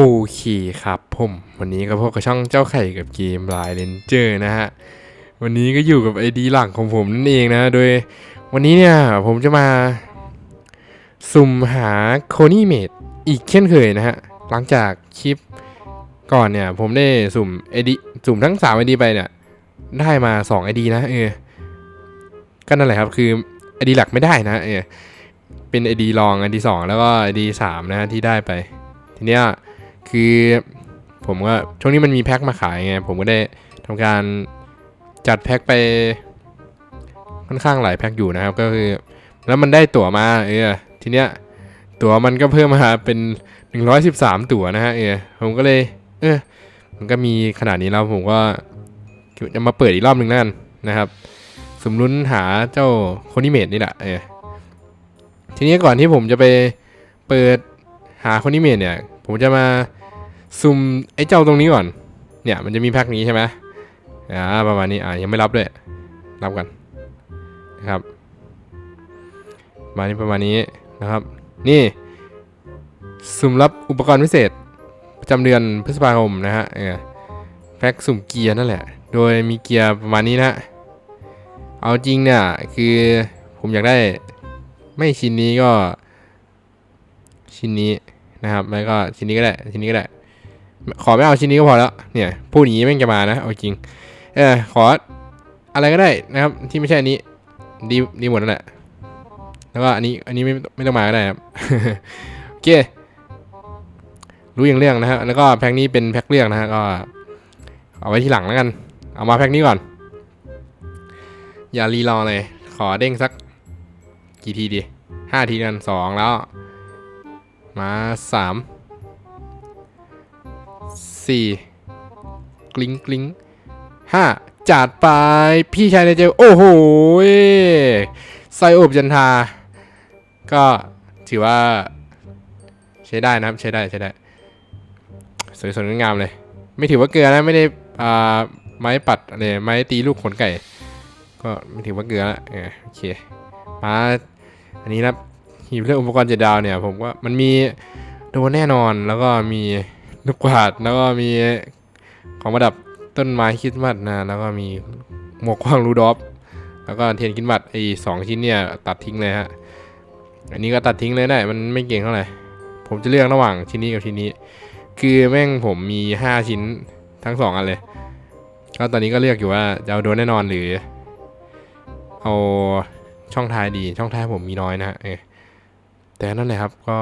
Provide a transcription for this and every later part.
โอเคครับผมวันนี้ก็พบกับช่องเจ้าไข่กับเกมไลายเลนเจอร์นะฮะ วันนี้ก็อยู่กับไอดีหลักของผมนั่นเองนะ โดยวันนี้เนี่ยผมจะมา สุ่มหาโคนี่เมดอีกเช่นเคยนะฮะ หลังจากคลิปก่อนเนี่ย ผมได้สุ่มไอดีสุ่มทั้ง3ไอดีไปเนี่ย ได้มา2ไอดีนะเออก็นั่นแหละครับคือไอดีหลักไม่ได้นะเออเป็นไอดีรองไอดีสองแล้วก็ไอดีสามนะที่ได้ไป ทีเนี้ย คือผมก็ช่วงนี้มันมีแพ็คมาขายไงผมก็ได้ทำการจัดแพ็คไปค่อนข้างหลายแพ็คอยู่นะครับ ก็คือ แล้วมันได้ตั๋วมาเออทีเนี้ยตั๋วมันก็เพิ่มมาเป็น 113 ตั๋วนะฮะเออผมก็เลย เออมันก็มีขนาดนี้แล้วผมก็จะมาเปิดอีกรอบหนึ่งนั่นนะครับสมรุนหาเจ้าโคนิเมดนี่แหละเออทีนี้ก่อนที่ผมจะไปเปิดหาโคนิเมดเนี่ย ผมจะมา ซุมไอ้เจ้าตรงนี้ก่อน เนี่ยมันจะมีแพ็คนี้ใช่ไหมอ่าประมาณนี้อ่ายังไม่รับด้วย รับกันนะครับประมาณนี้ประมาณนี้นะครับ นี่สุ่มรับอุปกรณ์พิเศษประจำเดือนพฤษภาคมนะฮะเออแพ็คสุ่มเกียร์นั่นแหละ โดยมีเกียร์ประมาณนี้นะ เอาจริงเนี่ยคือผมอยากได้ไม่ชิ้นนี้ก็ชิ้นนี้นะครับ แล้วก็ชิ้นนี้ก็ได้ชิ้นนี้ก็ได้ ขอไม่เอาชิ้นนี้ก็พอแล้วเนี่ยพูดอย่างนี้แม่งจะมานะเอาจริง เออขออะไรก็ได้นะครับ ที่ไม่ใช่อันนี้ ดีดีหมดนั่นแหละแล้วก็อันนี้อันนี้ไม่ไม่ต้องมาก็ได้ครับโอเครู้อย่างเรื่องนะฮะแล้วก็แพ็คนี้เป็นแพ็คเรื่องนะฮะก็ เอาไว้ที่หลังแล้วกัน เอามาแพ็คนี้ก่อน อย่ารีรอเลย ขอเด้งสัก กี่ทีดีห้าทีกันสองแล้ว มาสาม สี่กลิ้งกลิ้งห้าจัดไปพี่ชายในเจลโอ้โหไซโอบจันทา ก็ถือว่า ใช้ได้นะครับ ใช้ได้ใช้ได้ สวยสดงดงามเลย ไม่ถือว่าเกลือนะ ไม่ได้อ่าไม้ปัดอะไรไม้ตีลูกขนไก่ ก็ไม่ถือว่าเกลือละโอเคมาอันนี้นะหีบเรื่องอุปกรณ์เจ็ดดาวเนี่ย ผมว่ามันมีโดนแน่นอนแล้วก็มี ลูกกวาดแล้วก็มีของประดับต้นไม้คริดมัดนะแล้วก็มีหมวกกว้างรูดอฟแล้วก็เทียนคริดมัดไอ้สองชิ้นเนี่ยตัดทิ้งเลยฮะอันนี้ก็ตัดทิ้งเลยได้มันไม่เก่งเท่าไหร่ผมจะเลือกระหว่างชิ้นนี้กับชิ้นนี้ คือแม่งผมมีห้าชิ้นทั้งสองอันเลยก็ตอนนี้ก็เลือกอยู่ว่าจะเอาโดนแน่นอนหรือ เอาช่องท้ายดีช่องท้ายผมมีน้อยนะฮะเออแต่นั่นแหละครับก็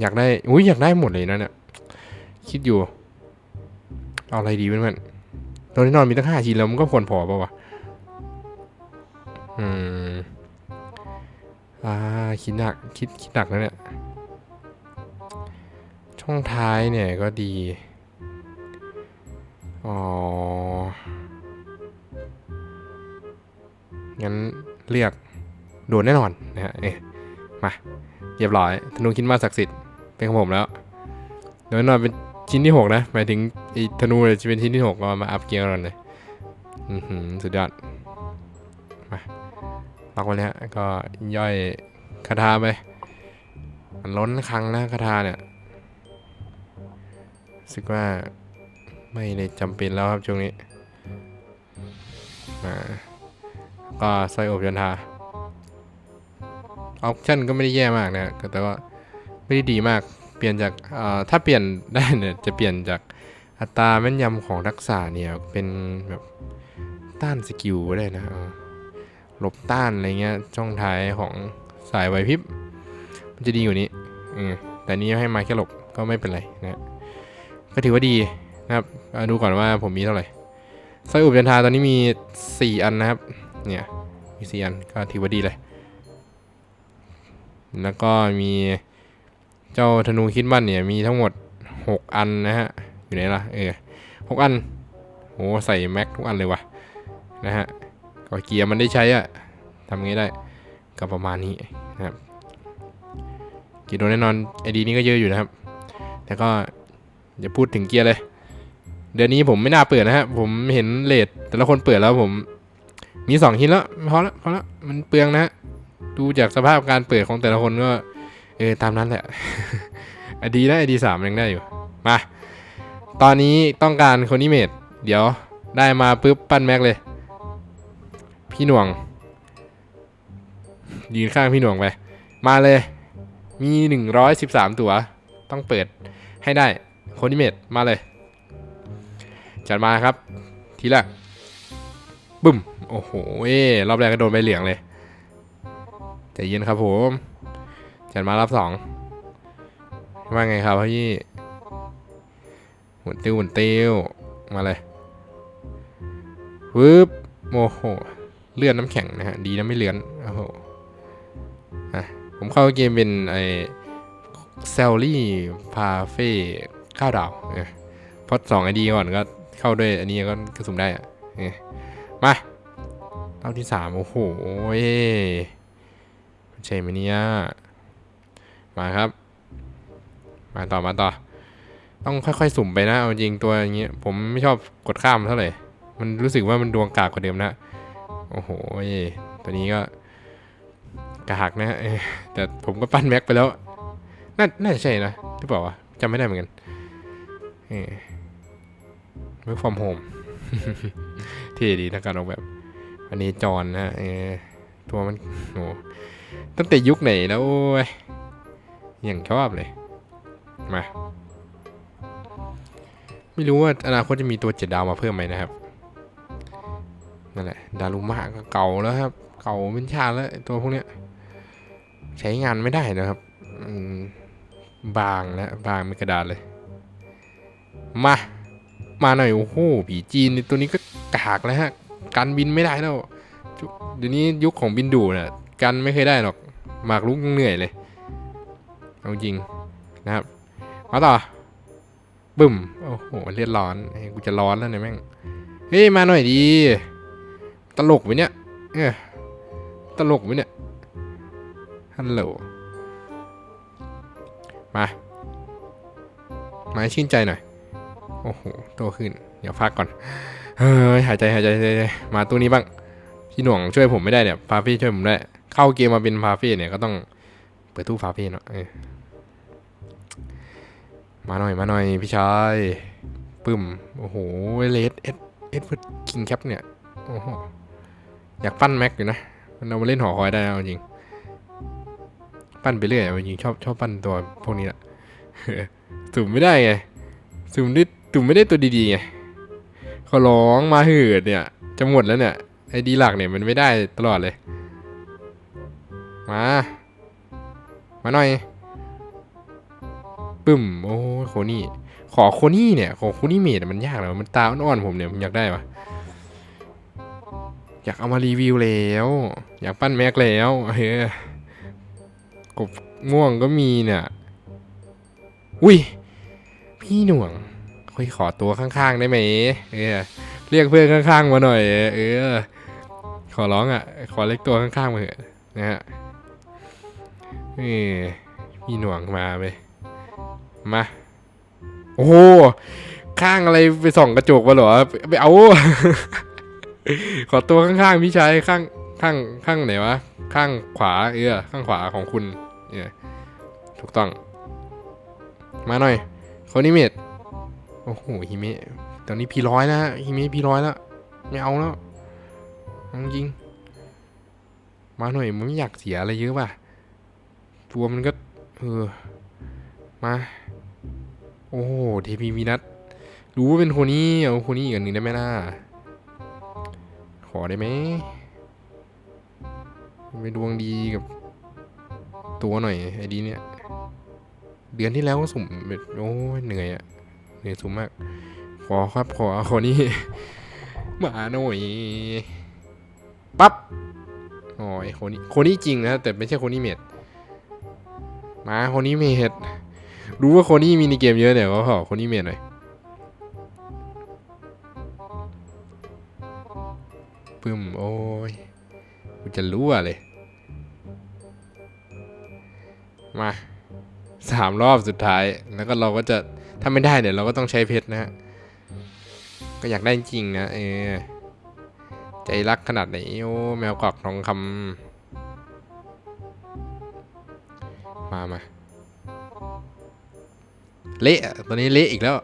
อยากได้อุ้ยอยากได้หมดเลยนะเนี่ย คิดอยู่ เอาอะไรดีเพื่อนๆตอนนี้นอนมีตั้งห้าชิ้นแล้วมันก็ควรพอป่าวะอืมอ่าคิดหนักคิดคิดหนักนะเนี่ยช่องท้ายเนี่ยก็ดี อ๋อ งั้นเรียกโดนแน่นอนนะฮะเอ๊ะมาเรียบร้อยธนูคิดมาศักดิ์สิทธิ์เป็นของผมแล้วโดนแน่นอนเป็น ชิ้นที่หกนะ หมายถึงไอ้ธนูเนี่ยจะเป็นชิ้นที่หกก็มาอัพเกียร์กันเลยอือหือสุดยอด มาล็อกไว้เลยฮะก็ย่อยคาถาไป มันล้นครั้งนะคาถาเนี่ยรู้สึกว่าไม่ได้จำเป็นแล้วครับช่วงนี้มาก็สร้อยอบยันทาออปชั่นก็ไม่ได้แย่มากนะแต่ว่าไม่ได้ดีมาก ปลี่ยนจากถ้าเปลี่ยนได้เนี่ยจะเปลี่ยนจากอัตราแม่นยำของทักษะเนี่ยเป็นแบบต้านสกิลก็ได้นะหลบต้านอะไรเงี้ยช่องท้ายของสายไหวพริบ มันจะดีกว่านี้แต่นี้ให้มาแค่หลบก็ไม่เป็นไรนะก็ถือว่าดีนะครับดูก่อนว่าผมมีเท่าไหร่สร้อยอุบยันทาตอนนี้มี 4 อันนะครับเนี่ยมี4อันก็ถือว่าดีเลย แล้วก็มี เจ้าธนูคิดมันเนี่ยมีทั้งหมด 6 อันนะฮะ อยู่ไหนล่ะ เออหกอันโหใส่แม็กทุกอันเลยวะนะฮะ ก็เกียร์มันได้ใช้อะทำไงได้ ก็ประมาณนี้นะครับกีโดนแน่นอนไอดีนี้ก็เยอะอยู่นะครับ แต่ก็อย่าพูดถึงเกียร์เลย เดือนนี้ผมไม่น่าเปิดนะฮะ ผมเห็นเลทแต่ละคนเปิดแล้วผมมีสองชิ้นแล้วพอและพอและมันเปลืองนะฮะ ดูจากสภาพการเปิดของแต่ละคนก็ เออตามนั้นแหละอดีนะอดีสามยังได้อยู่ มา ตอนนี้ต้องการโคนิเมตเดี๋ยวได้มาปุ๊บปั้นแม็กเลย พี่หน่วง ยืนข้างพี่หน่วงไป มาเลย มี 113 ตัว ต้องเปิดให้ได้โคนิเมตมาเลย จัดมาครับ ทีแรกบึ้ม โอ้โหเอ้รอบแรกก็โดนใบเหลืองเลยใจเย็นครับผม จัดมารอบสองว่าไงครับพี่หมุนติ้วหมุนติ้วมาเลยปึ๊บโอ้โหเลื่อนน้ำแข็งนะฮะดีนะไม่เลื่อนโอ้โหอะผมเข้าเกมเป็นไอเซลลี่พาเฟ่ข้าวดาวเออเพราะสองไอดีก่อนก็เข้าด้วยอันนี้ก็กระสุนได้อะเออมารอบที่สามโอ้โหเอ้ใช่ไหมเนี่ย มาครับ มาต่อมาต่อ ต้องค่อยๆสุ่มไปนะเอาจริงตัวอย่างเงี้ยผมไม่ชอบกดข้ามเท่าไหร่มันรู้สึกว่ามันดวงกากกว่าเดิมนะโอ้โหตัวนี้ก็กระหักนะแต่ผมก็ปั้นแม็กไปแล้ว น่าน่าจะใช่นะหรือเปล่าวะจำไม่ได้เหมือนกันเออ work from home เท่ดีนะการออกแบบ อันนี้จอนนะเออตัวมันโหตั้งแต่ยุคไหนแล้วโอ้ย อย่างชอบเลย มา ไม่รู้ว่าอนาคตจะมีตัวเจ็ดดาวมาเพิ่มไหมนะครับ นั่นแหละ ดารุมะก็เก่าแล้วครับ เก่าเป็นชาแล้วตัวพวกเนี้ย ใช้งานไม่ได้นะครับ บางแล้วบางเป็นกระดาษเลย มา มาหน่อยโอ้โหผีจีนตัวนี้ก็กากแล้วฮะกันบินไม่ได้แล้วจุเดี๋ยวนี้ยุคของบินดูน่ะกันไม่เคยได้หรอก หมากลุกเหนื่อยเลย เอาจริงนะครับ มาต่อ บึ้ม โอ้โห เลือดร้อนเฮ้กูจะร้อนแล้วเนี่ยแม่ง เฮ้ย มาหน่อยดี ตลกไหมเนี่ย เออตลกไหมเนี่ย ฮัลโหล มา มาชื่นใจหน่อย โอ้โห โตขึ้น เดี๋ยวพักก่อน เฮ้ย หายใจ หายใจหายใจมาตู้นี้บ้าง พี่หน่วงช่วยผมไม่ได้เนี่ย พาฟี่ช่วยผมได้ เข้าเกมมาเป็นพาฟี่เนี่ยก็ต้องเปิดตู้พาฟี่เนาะ มาหน่อยมาหน่อยพี่ชายปึ้ม โอ้โหเลสเอสเอสเวิร์ดคิงแคปเนี่ยโอ้โหอยากปั้นแม็กอยู่นะมันเอามาเล่นหอคอยได้นะจริง ปั้นไปเรื่อยจริงชอบชอบปั้นตัวพวกนี้แหละสุ่มไม่ได้ไงสุ่มได้สุ่มไม่ได้ตัวดีๆไงขอร้องมาหืดเนี่ยจะหมดแล้วเนี่ยไอ้ดีหลักเนี่ยมันไม่ได้ตลอดเลย มา มาหน่อยปึ้ม โอ้ โคนี่ ขอโคนี่เนี่ย ขอโคนี่เมดมันยากเลยมันตาอ่อนๆผมเนี่ยผมอยากได้ปะอยากเอามารีวิวแล้ว อยากปั้นแม็กแล้วเฮ้ยกบม่วงก็มีเนี่ยอุ้ยพี่หน่วงคุยขอตัวข้างๆได้ไหมเออเรียกเพื่อนข้างๆมาหน่อย เออ ขอร้องอะ ขอเล็กตัวข้างๆมาเถอะนะฮะเออพี่หน่วงมาไปมา โอ้โหข้างอะไรไปส่องกระจกมาเหรอไปเอา ขอตัวข้างๆพี่ชายข้างข้างข้างไหนวะข้างขวาเออข้างขวาของคุณเออถูกต้อง มาหน่อยคนิเมตโอ้โหฮิเมะตอนนี้พีร้อยแล้วฮะฮิเมะพีร้อยแล้วไม่เอาแล้วจริงมาหน่อยมันไม่อยากเสียอะไรเยอะป่ะ ตัวมันก็เออมา โอ้โหเทพีมีนัดรู้ว่าเป็นคนนี้เอาคนนี้อีกอันหนึ่งได้ไหมล่ะขอได้ไหมไปดวงดีกับตัวหน่อยไอ้ดีเนี่ย เดือนที่แล้วก็สุ่มแบบโอ้เหนื่อยอะเหนื่อยสุ่มมาก ขอครับขอขอนี่มาหน่อยปั๊บโอ้ยคนนี้คนนี้จริงนะแต่ไม่ใช่คนนี้เมดมาคนนี้เมด รู้ว่าโคนนี้มีในเกมเยอะเนี่ยก็ขอโคนนี้เมดหน่อยปึ้มโอ้ยกูจะรู้อะเลย มาสามรอบสุดท้าย แล้วก็เราก็จะถ้าไม่ได้เดี๋ยวเราก็ต้องใช้เพชรนะฮะ ก็อยากได้จริงนะเออใจรักขนาดไหนโอ้แมวกวักทองคำมามา เละตอนนี้เละอีกแล้ว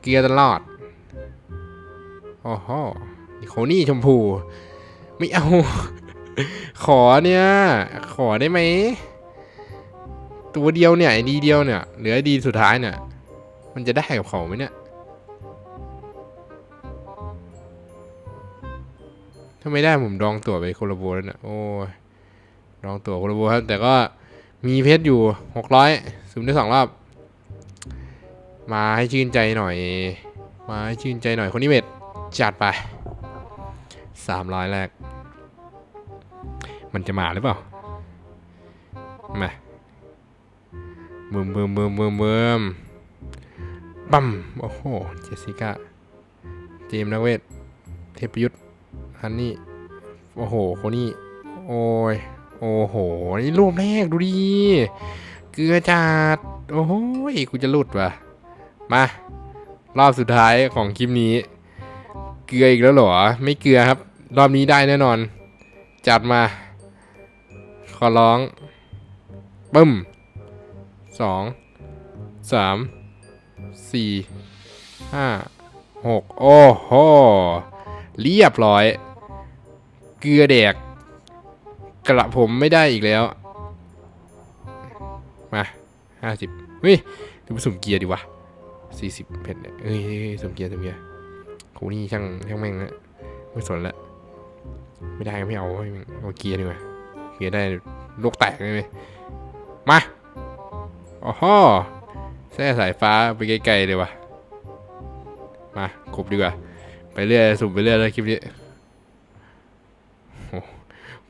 เกลือตลอดโอ้โหนี่โคนี่ชมพู ไม่เอา ขอเนี่ย ขอได้ไหม ตัวเดียวเนี่ยดีเดียวเนี่ย เหลือดีสุดท้ายเนี่ย มันจะได้กับเขาไหมเนี่ยถ้าไม่ได้ผมดองตั๋วไปโคโลโบแล้วเนี่ยโอ้ยดองตั๋วโคโลโบครับ แต่ก็มีเพชรอยู่หกร้อยสุ่มได้สองรอบ มาให้ชื่นใจหน่อย มาให้ชื่นใจหน่อยคนนี้เม็ดจัดไปสามร้อยแรก มันจะมาหรือเปล่า มาเบิ่มเบิ่มเบิ่มเบิ่มเบิ่มปั๊มโอ้โห เจสิก้าเจมส์นักเวท เทพยุทธฮันนี่ โอ้โห คนนี้ โอ้ย โอ้โห นี่รูปแรกดูดิ เกลือจัด โอ้โหกูจะหลุดว่ะ มา รอบสุดท้ายของคลิปนี้ เกลืออีกแล้วเหรอ ไม่เกลือครับ รอบนี้ได้แน่นอน จัดมา ขอร้องปึ้มสองสามสี่ห้าหกโอ้โหเรียบร้อย เกลือแดก กระผมไม่ได้อีกแล้ว มาห้าสิบเฮ้ยดูผสมเกียร์ดีวะ สี่สิบเพชรเนี่ยเอ้ยเฮ้ยสมเกียร์สมเกียร์โหนี่ช่างช่างแม่งนะไม่สนละไม่ได้ก็ไม่เอาเอาเกียร์ดีกว่าเกียร์ได้ลูกแตกเลยมาโอ้โหแส้สายฟ้าไปไกลๆเลยวะมากบดีกว่า ไปเรื่อยสุ่มไปเรื่อยแล้วคลิปนี้โอ้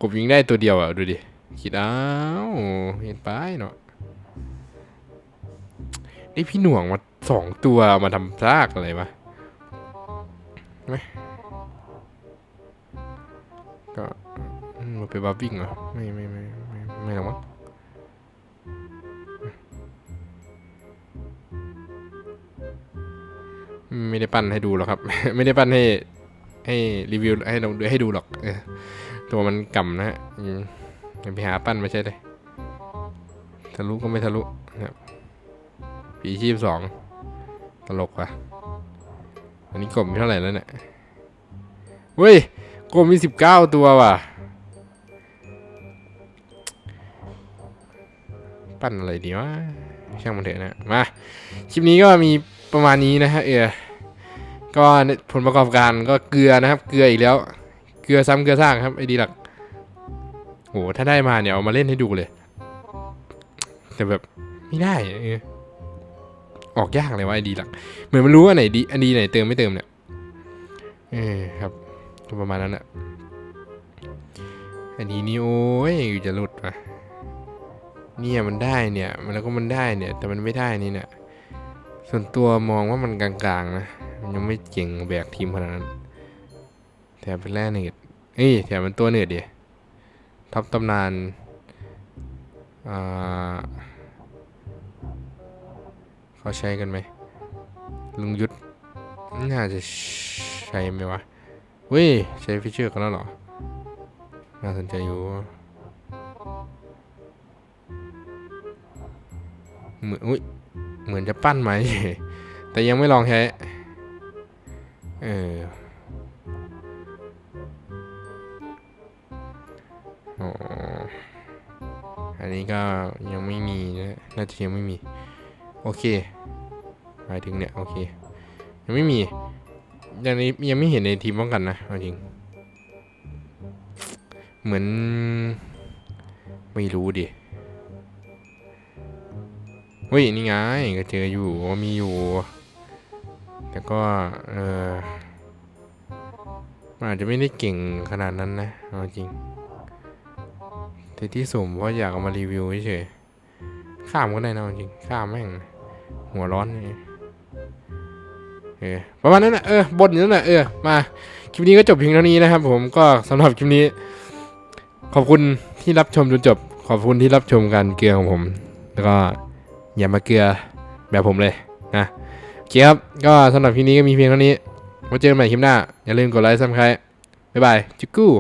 กบยิงได้ตัวเดียวอะ ดูดิ คิดเอาเห็นไปเนาะนี่พี่หน่วงมา สองตัวมาทำซากอะไรวะไหมก็มมันเป็นบัฟวิ่งเหรอ ไม่ไม่ไม่ไม่ไม่หรอกมั้งไม่ได้ปั้นให้ดูหรอกครับ ไม่ได้ปั้นให้ให้รีวิวให้เราให้ดูหรอกตัวมันกำนะฮะอืมอย่าไปหาปั้นไม่ใช่เลยทะลุก็ไม่ทะลุครับปีชีพสอง ตลกว่ะอันนี้กลมมีเท่าไหร่แล้วเนี่ยเว้ยกลมมีสิบเก้าตัวว่ะ ปั้นอะไรดีวะช่างมันเถอะนะ มาคลิปนี้ก็มีประมาณนี้นะฮะเออก็ผลประกอบการก็เกลือนะครับ เกลืออีกแล้ว เกลือซ้ำเกลือซากครับไอ้ดีหลักโหถ้าได้มาเนี่ยเอามาเล่นให้ดูเลย แต่แบบไม่ได้เออ ออกยากเลยว่าไอดีหลัก เหมือนมันรู้ว่าไหนดีอันดีไหนเติมไม่เติมเนี่ยเออครับประมาณนั้นแหละอันนี้นี่โอ้ยอยู่จะหลุดว่ะเนี่ยมันได้เนี่ยมันแล้วก็มันได้เนี่ย แต่มันไม่ได้นี่เนี่ยส่วนตัวมองว่ามันกลางๆนะมันยังไม่เก่งแบกทีมขนาดนั้นแถมเป็นแร่เนืดเอ้ยแถมเป็นตัวเนืดเดียท็อปตำนานอ่า เขาใช้กันไหมลุงยุทธน่าจะใช้ไหมวะเว้ยใช้ฟิชเชอร์กันแล้วเหรอ น่าสนใจอยู่เหมือนอุ้ยเหมือนจะปั้นไหมแต่ยังไม่ลองใช้เอออ๋ออันนี้ก็ยังไม่มีนะน่าจะยังไม่มี โอเคหมายถึงเนี่ยโอเคยังไม่มียังนี้ยังไม่เห็นในทีมป้องกันนะเอาจริง เหมือน ไม่รู้ดิเฮ้ยนี่ไงก็เจออยู่มีอยู่ แต่ก็เออมันอาจจะไม่ได้เก่งขนาดนั้นนะเอาจริงแต่ที่สุ่มเพราะอยากเอามารีวิวเฉย ข้ามก็ได้นะจริงข้ามแม่ง หัวร้อนนี่เออประมาณนั้นนะเออบทอย่นั้นนะเออมาคลิปนี้ก็จบเพียงเท่านี้นะครับ ผมก็สำหรับคลิปนี้ ขอบคุณที่รับชมจนจบ ขอบคุณที่รับชมการเกลือของผม แล้วก็อย่ามาเกลือแบบผมเลยนะโอเคครับก็สำหรับคลิปนี้ก็มีเพียงเท่านี้ไว้เจอกันใหม่คลิปหน้า อย่าลืมกดไลค์ซับสไครต์บ๊ายบายจุกกู้